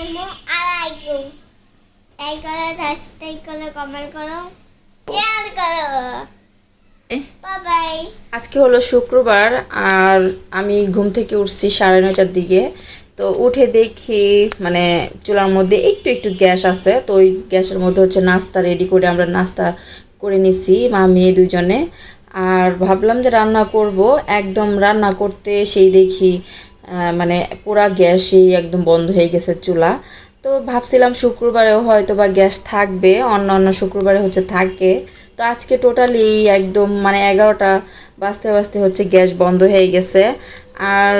আসসালামু আলাইকুম। লাইক করো সাবস্ক্রাইব করো কমেন্ট করো শেয়ার করো। আজকে হলো শুক্রবার আর আমি ঘুম থেকে উঠছি সাড়ে নয়টার দিকে। তো উঠে দেখি মানে চুলার মধ্যে একটু একটু গ্যাস আছে তো ওই গ্যাসের মধ্যে হচ্ছে নাস্তা রেডি করে আমরা নাস্তা করে নিছি মা মেয়ে দুজনে আর ভাবলাম যে রান্না করব একদম রান্না করতে সেই দেখি মানে পুরা গ্যাসই একদম বন্ধ হয়ে গেছে চুলা। তো ভাবছিলাম শুক্রবারেও হয়তো বা গ্যাস থাকবে, অন্য অন্য শুক্রবারে হচ্ছে থাকে। তো আজকে টোটালি একদম মানে এগারোটা বাজতে বাজতে হচ্ছে গ্যাস বন্ধ হয়ে গেছে। আর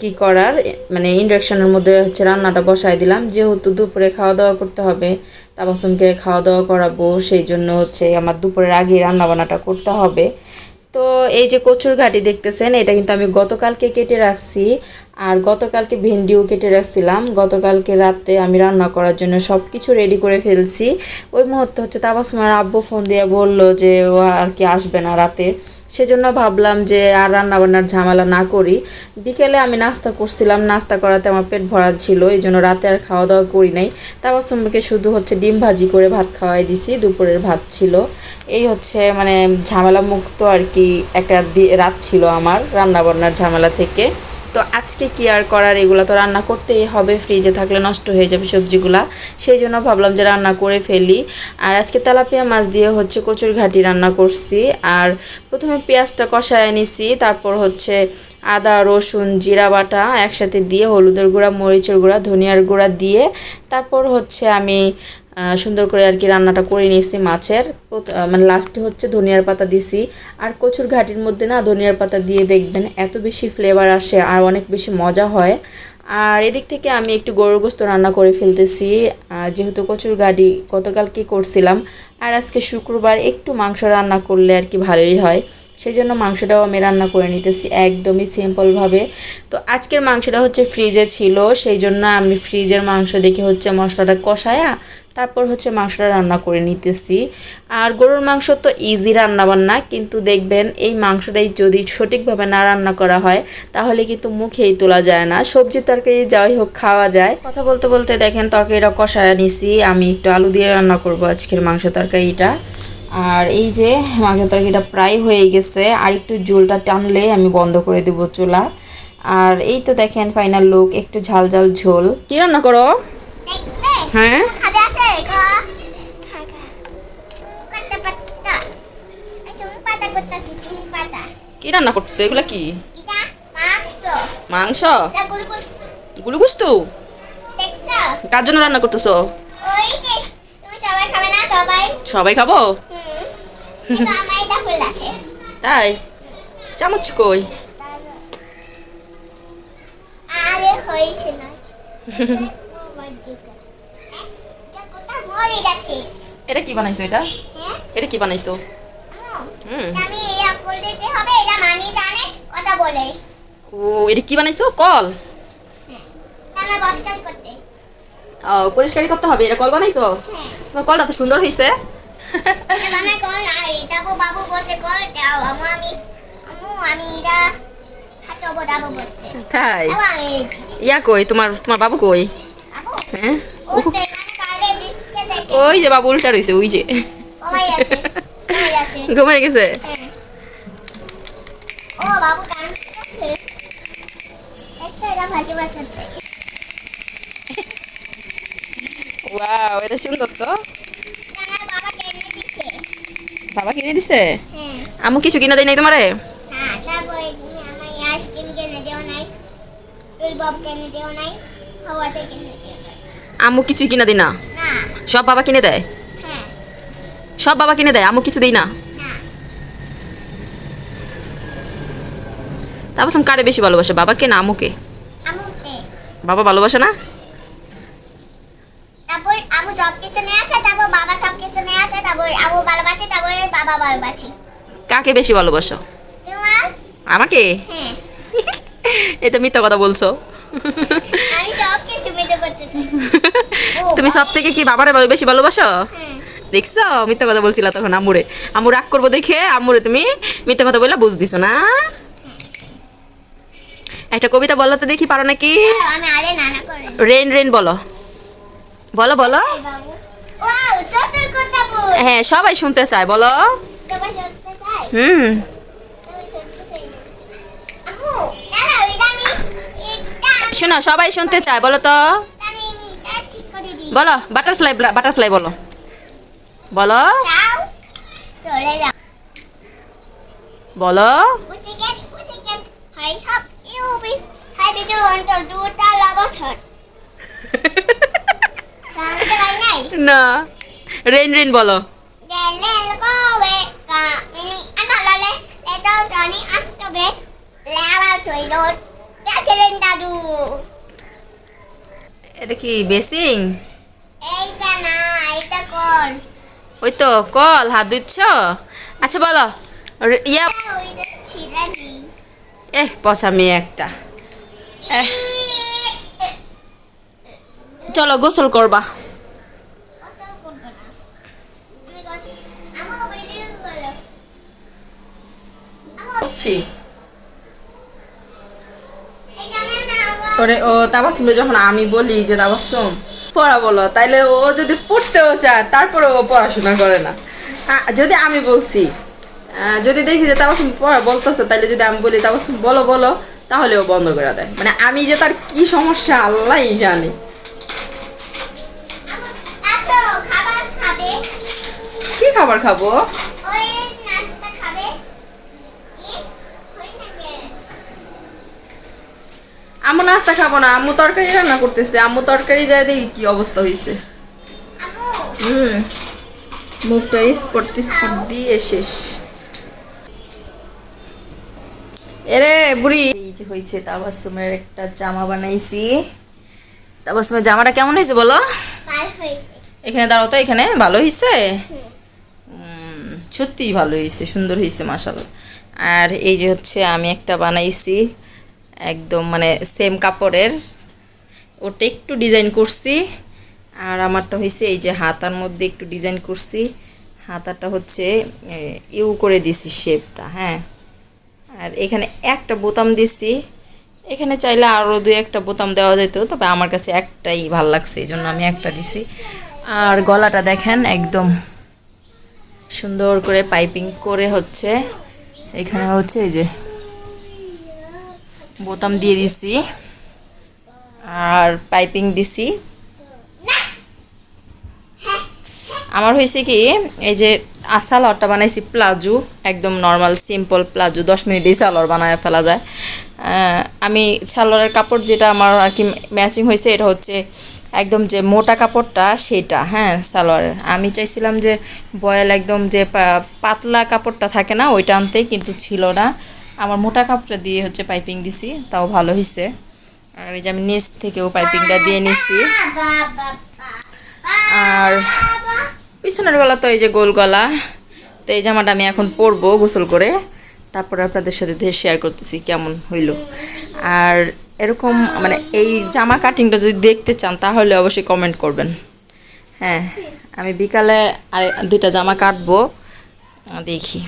কি করার মানে ইন্ডাকশনের মধ্যে হচ্ছে রান্নাটা বসাই দিলাম। যেহেতু দুপুরে খাওয়া দাওয়া করতে হবে, তাবাসুমকে খাওয়া দাওয়া করাবো, সেই জন্য হচ্ছে আমার দুপুরের আগে রান্না বান্নাটা করতে হবে। তো এই যে কচুর ঘাটি দেখতেছেন, এটা কিন্তু আমি গতকালকে কেটে রাখছি। আর গতকালকে ভেন্ডিও কেটে রাখছিলাম। গতকালকে রাতে আমি রান্না করার জন্য সব কিছু রেডি করে ফেলছি। ওই মুহূর্তে হচ্ছে তাবাসমার আব্বু ফোন দিয়ে বলল যে ও আর কি আসবে না রাতে। সেজন্য ভাবলাম যে আর রান্নাবান্নার ঝামেলা না করি। বিকেলে আমি নাস্তা করছিলাম, নাস্তা করাতে আমার পেট ভরা ছিল এই জন্য রাতে আর খাওয়া দাওয়া করি নাই। তারপর সম্পর্কে শুধু হচ্ছে ডিম ভাজি করে ভাত খাওয়াই দিছি, দুপুরের ভাত ছিল। এই হচ্ছে মানে ঝামেলা মুক্ত আর কি একটা রাত ছিল আমার রান্নাবান্নার ঝামেলা থেকে। তো আজকে কি আর করার? এগুলো তো রান্না করতেই হবে ফ্রিজে থাকলে নষ্ট হয়ে যাবে সবজিগুলা। সেই জন্য ভাবলাম যে রান্না করে ফেলি। আর আজকে তেলাপিয়া মাছ দিয়ে হচ্ছে কচুর ঘাটি রান্না করছি। আর প্রথমে পেঁয়াজটা কষায় নিছি, তারপর হচ্ছে আদা, রসুন, জিরা বাটা একসাথে দিয়ে হলুদের গুঁড়া, মরিচের গুঁড়া, ধনিয়ার গুঁড়া দিয়ে, তারপর হচ্ছে আমি সুন্দর করে আর কি রান্নাটা করে নিয়েছি মাছের। মানে লাস্টে হচ্ছে ধনিয়ার পাতা দিছি। আর কচুর ঘাটির মধ্যে না ধনিয়ার পাতা দিয়ে দেখবেন এত বেশি ফ্লেভার আসে আর অনেক বেশি মজা হয়। আর এদিক থেকে আমি একটু গরুর গোস্ত রান্না করে ফেলতেছি। যেহেতু কচুর গাড়ি গতকালকে করছিলাম, আর আজকে শুক্রবার একটু মাংস রান্না করলে আর কি ভালোই হয়। সেই জন্য মাংসটাও আমি রান্না করে নিতেছি একদমই সিম্পলভাবে তো আজকের মাংসটা হচ্ছে ফ্রিজে ছিল সেই জন্য আমি ফ্রিজের মাংস দেখে হচ্ছে মশলাটা কষায়া তারপর হচ্ছে মাংসটা রান্না করে নিতেছি। আর গরুর মাংস তো ইজি রান্না বান্না কিন্তু দেখবেন এই মাংসটাই যদি সঠিকভাবে না রান্না করা হয়, তাহলে কিন্তু মুখেই তোলা যায় না। সবজি তরকারি যাই হোক খাওয়া যায়। কথা বলতে বলতে দেখেন তরকারিটা কষায় নিছি। আমি একটু আলু দিয়ে রান্না করব আজকের মাংস তরকারিটা। আর এই যে মাংস তরকারিটা প্রায় হয়ে গেছে, আর একটু ঝোলটা টানলে আমি বন্ধ করে দেবো চুলা। আর এই তো দেখেন ফাইনাল লুক একটু ঝাল ঝাল ঝোল। কি রান্না করো? হ্যাঁ? কি রান্না করছ এগুলা কি? মাংস। এটা গুলগুস্ত। কার জন্য রান্না করতেছো? সবাই খাবে তাই? চামচ কই? আরে হয়েছে না মরে গেছে এটা কি বানাইছো এটা? হ্যাঁ? এটা কি বানাইছো? হুম। আমি হবে এটা মানি জানে কথা বলে। ও এটা কি বানাইছো? কল? আমার বস্কাল করতে। ও পরিষ্কারই করতে হবে এটা কল বানাইছো? হ্যাঁ। তোমার কলটা তো সুন্দর হয়েছে আমার কল নাই তারপর বাবু বলছে কল দাও আমু আমি আমু আমি এটা হাঁটবো দাবো বলছে। তাই। ইয়া কই? তোমার তোমার বাবু কই? হ্যাঁ? ওই যে বাবু উল্টা রয়েছে ওই যে। ঘুমাই গেছে? হ্যাঁ। ওয়াও এটা সুন্দর তো। বাবা কিনে দিছে। হ্যাঁ। আমু কিছু কিনা দেয় নাই তোমারে? হ্যাঁ আমু কিছু কিনা না না। সব বাবা কিনে দেয়? হ্যাঁ। সব বাবা কিনে দেয়? আমু কিছু দিই না? না। তারপর কারে বেশি ভালোবাসে? বাবাকে না আমুকে বাবা ভালোবাসে না? তারপর আমু সব কিছু নিয়ে আছে তারপর বাবা সব কিছু নিয়ে আছে তারপর আমু ভালোবাসে তারপর বাবা ভালোবাসে। কাকে বেশি ভালোবাসো? আমাকে? হ্যাঁ। এটা মিথ্যা কথা বলছো আমি সব কিছু মেতে করতে চাই ও, তুমি সব থেকে কি বাবারে বেশি ভালোবাসো? দেখছ? মিথ্যা কথা বলছিলা তখন আমুরে আমু রাগ করব দেখে আমুরে তুমি মিথ্যা কথা বললা বুঝ দিছো না? একটা কবিতা বলো তো দেখি পারো নাকি? রেন রেন বলো। বলো বলো। হ্যাঁ সবাই শুনতে চায় বলো। হুম। শোনো সবাই শুনতে চায় বলো তো আমি এটা ঠিক করে দিই বলো বাটারফ্লাই বাটারফ্লাই বলো বলো চলে যাও বলো. না রেন রেন বলো Den lilla gåveka, ওই তো কল হাত দিচ্ছ আচ্ছা বলো। এহ পছামি একটা। চলো গোসল করবা। ও তাবাসুমে যখন আমি বলি যে তাবাসুম পড়া বলো তাইলে ও যদি পড়তেও চায় তারপরে ও পড়াশোনা করে না। যদি আমি বলছি যদি দেখি যে তাবাসুম পড়া বলতেছে তাইলে যদি আমি বলি তাবাসুম বলো বলো তাহলে ও বন্ধ করে দেয়। মানে আমি যে তার কি সমস্যা আল্লাহই জানে। কি খাবার খাব ওই নাস্তা খাবে ই হই না কে আম্মু নাস্তা খাব না আম্মু তরকারি রান্না করতেছে আম্মু তরকারি যায় দেখি কি অবস্থা হয়েছে হুম মুখটা স্পট স্পট দিয়ে শেষ। এরে বুড়ি। এই যে হয়েছে তাবাসুমের একটা জামা বানাইছি। তাবাসুমের জামাটা কেমন হয়েছে বলো? এখানে দাঁড়াও তো এখানে ভালো হয়েছে সত্যিই ভালো হয়েছে সুন্দর হয়েছে মাসাল আর এই যে হচ্ছে আমি একটা বানাইছি। একদম মানে সেম কাপড়ের। ওটা একটু ডিজাইন করছি। আর আমারটা হয়েছে এই যে হাতার মধ্যে একটু ডিজাইন করছি। হাতাটা হচ্ছে ইউ করে দিছি শেপটা হ্যাঁ। আর এখানে একটা বোতাম দিছি। এখানে চাইলে আরও দুই একটা বোতাম দেওয়া যেত তবে আমার কাছে একটাই ভালো লাগছে, এই জন্য আমি একটা দিছি। আর গলাটা দেখেন একদম সুন্দর করে পাইপিং করে হচ্ছে। এখানে হচ্ছে এই যে বোতাম দিয়ে দিছি। আর পাইপিং দিছি। আমার হয়েছে কি, এই যে সালোয়ারটা বানাইছি প্লাজো, একদম নর্মাল সিম্পল প্লাজো, দশ মিনিটেই সালোয়ার বানায় ফেলা যায়। আমি সালোয়ারের কাপড় যেটা আমার আর কি ম্যাচিং হয়েছে, এটা হচ্ছে একদম যে মোটা কাপড়টা, সেটা হ্যাঁ সালোয়ারের আমি চাইছিলাম যে বয়েল একদম যে পাতলা কাপড়টা থাকে না, ওইটা আনতে, কিন্তু ছিল না। আমার মোটা কাপড়টা দিয়ে হচ্ছে পাইপিং দিছি, তাও ভালো হয়েছে আর এই যে আমি নিচ থেকেও পাইপিংটা দিয়ে নিছি। আর পিছনের গলা তো এই যে গোল গলা, তো এই জামাটা আমি এখন পরবো গোসল করে। তারপর আপনাদের সাথে শেয়ার করতেছি কেমন হইল। আর এরকম মানে এই জামা কাটিংটা যদি দেখতে চান, তাহলে অবশ্যই কমেন্ট করবেন। হ্যাঁ আমি বিকালে আর দুইটা জামা কাটবো। দেখি।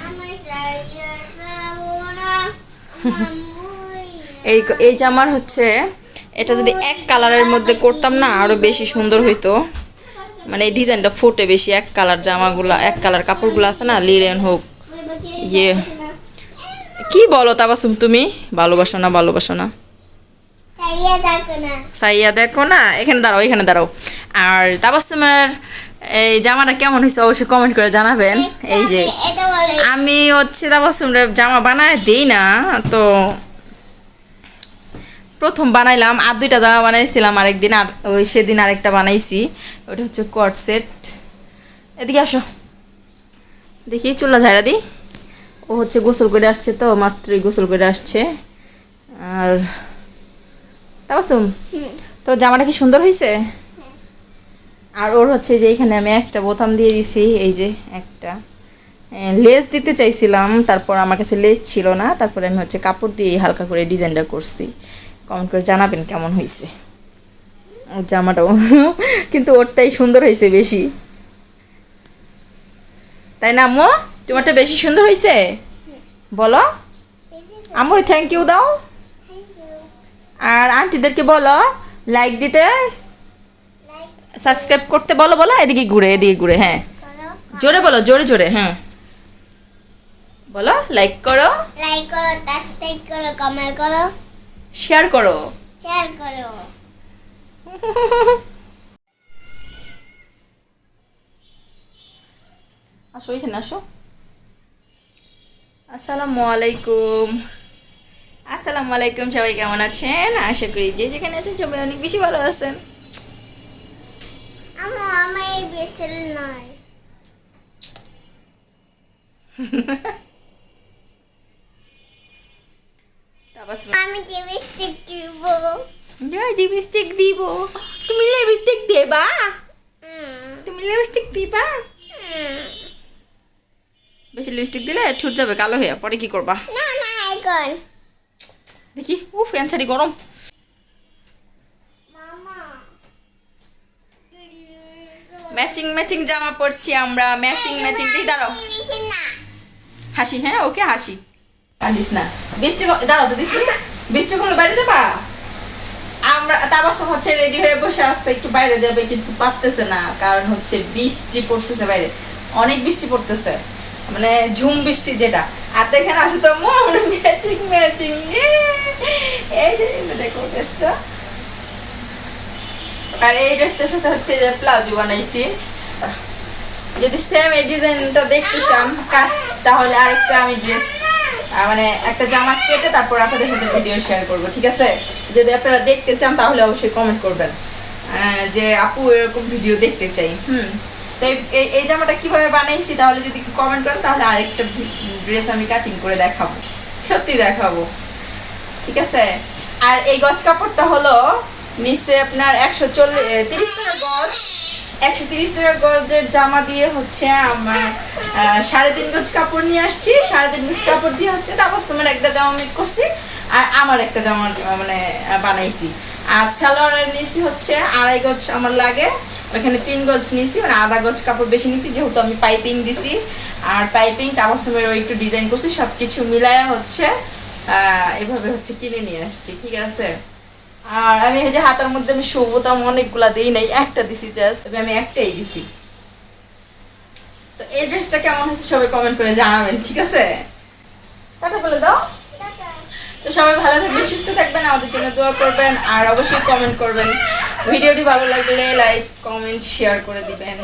এই এই জামার হচ্ছে এটা যদি এক কালারের মধ্যে করতাম না আরও বেশি সুন্দর হইতো। মানে এই ডিজাইনটা ফুটে বেশি এক কালার জামাগুলা এক কালার কাপড়গুলো আছে না লিলেন হোক ইয়ে। কি বলো তাবাসুম তুমি? ভালোবাসো না ভালোবাসো না। সারিয়া দেখো না। সাইয়া দেখো না এখানে দাঁড়াও এখানে দাঁড়াও। আর তাবাসুমের এই জামাটা কেমন হয়েছে অবশ্যই কমেন্ট করে জানাবেন। এই যে আমি হচ্ছে তাবাসুমরে জামা বানায় দিই না তো প্রথম বানাইলাম আর দুইটা জামা বানাইছিলাম আরেকদিন আর ওই সেদিন আরেকটা বানাইছি ওটা হচ্ছে কট সেট এদিকে আসো। দেখি চুল্লা ঝাড়া দিই। ও হচ্ছে গোসল করে আসছে তো মাত্রই গোসল করে আসছে। আর তাবাসুম তো জামাটা কি সুন্দর হয়েছে? আর ওর হচ্ছে যে এখানে আমি একটা বোতাম দিয়ে দিছি এই যে একটা। লেস দিতে চাইছিলাম তারপর আমার কাছে লেস ছিল না তারপরে আমি হচ্ছে কাপড় দিয়ে হালকা করে ডিজাইনটা করছি। কমেন্ট করে জানাবেন কেমন হয়েছে ওর জামাটাও কিন্তু ওরটাই সুন্দর হয়েছে বেশি। তাই না আম্মু? তোমারটা বেশি সুন্দর হয়েছে বলো। আম্মু থ্যাংক ইউ দাও। আর আন্টিদেরকে বলো লাইক দিতে। সাবস্ক্রাইব করতে বলো বলো এদিকে ঘুরে এদিকে ঘুরে হ্যাঁ। জোরে বলো জোরে জোরে হ্যাঁ। বলো লাইক করো। লাইক করো সাবস্ক্রাইব করো কমেন্ট করো। শেয়ার করো। শেয়ার করো। আসো এখানে আসো। আসসালামু আলাইকুম। আসসালামু আলাইকুম সবাই কেমন আছেন? আশা করি যে যেখানে আছেন সবাই অনেক বেশি ভালো আছেন। আমু এই নয়। আমি লিপস্টিক দিব। লিপস্টিক দিব। তুমি লিপস্টিক দেবা? তুমি লিপস্টিক দিবা। বেশি লিপস্টিক দিলে ঠুট যাবে কালো হয়ে পরে কি করবা? না না এখন। দেখি ফ্যান ছাড়ি গরম। ম্যাচিং ম্যাচিং জামা পরছি আমরা ম্যাচিং ম্যাচিং দিয়ে দাঁড়াও হাসি হ্যাঁ ওকে হাসি কান্দিস না বৃষ্টি দাঁড়াও তো দেখি বৃষ্টি করলে বাইরে যাবা আমরা তাবাসম হচ্ছে রেডি হয়ে বসে আসছে একটু বাইরে যাবে কিন্তু পারতেছে না কারণ হচ্ছে বৃষ্টি পড়তেছে বাইরে অনেক বৃষ্টি পড়তেছে মানে ঝুম বৃষ্টি যেটা আর তো এখানে আসে তো মো আমরা ম্যাচিং ম্যাচিং এই যে দেখো ড্রেসটা আর এই ড্রেসটার সাথে হচ্ছে যে প্লাজো বানাইছি। যদি সেম এই ডিজাইনটা দেখতে চান তাহলে আরেকটা আমি ড্রেস মানে একটা জামা কেটে তারপর আপনাদের সাথে ভিডিও শেয়ার করব, ঠিক আছে? যদি আপনারা দেখতে চান, তাহলে অবশ্যই কমেন্ট করবেন যে আপু এরকম ভিডিও দেখতে চাই, হুম। তো এই- জামাটা কীভাবে বানাইছি, তাহলে যদি কমেন্ট করেন, তাহলে আরেকটা ড্রেস আমি কাটিং করে দেখাবো, সত্যি দেখাবো, ঠিক আছে? আর এই গজ কাপড়টা হলো নিচে আপনার একশো চল্লিশ টাকা গজ, একশো তিরিশ টাকা গজের জামা দিয়ে হচ্ছে আমার সাড়ে তিন গজ কাপড় নিয়ে আসছি। সাড়ে তিন গজ কাপড় দিয়ে হচ্ছে তারপর তোমার একটা জামা মেক করছি, আর আমার একটা জামা মানে বানাইছি। আর সালোয়ারের নিচে হচ্ছে আড়াই গজ আমার লাগে ওখানে তিন গজ নিয়েছি মানে আধা গজ কাপড় বেশি নিয়েছি যেহেতু আমি পাইপিং দিছি। আর পাইপিং তাবাসমের ওই একটু ডিজাইন করছি সব কিছু মিলায় হচ্ছে এভাবে হচ্ছে কিনে নিয়ে আসছি, ঠিক আছে? আর আমি এই যে হাতের মধ্যে আমি আমি অনেকগুলা দিই নাই একটা দিছি জাস্ট তবে আমি একটাই দিছি। তো এই ড্রেসটা কেমন হয়েছে সবাই কমেন্ট করে জানাবেন ঠিক আছে? টাটা বলে দাও। তো সবাই ভালো থাকবেন সুস্থ থাকবেন আমাদের জন্য দোয়া করবেন আর অবশ্যই কমেন্ট করবেন। ভিডিওটি ভালো লাগলে লাইক কমেন্ট শেয়ার করে দিবেন।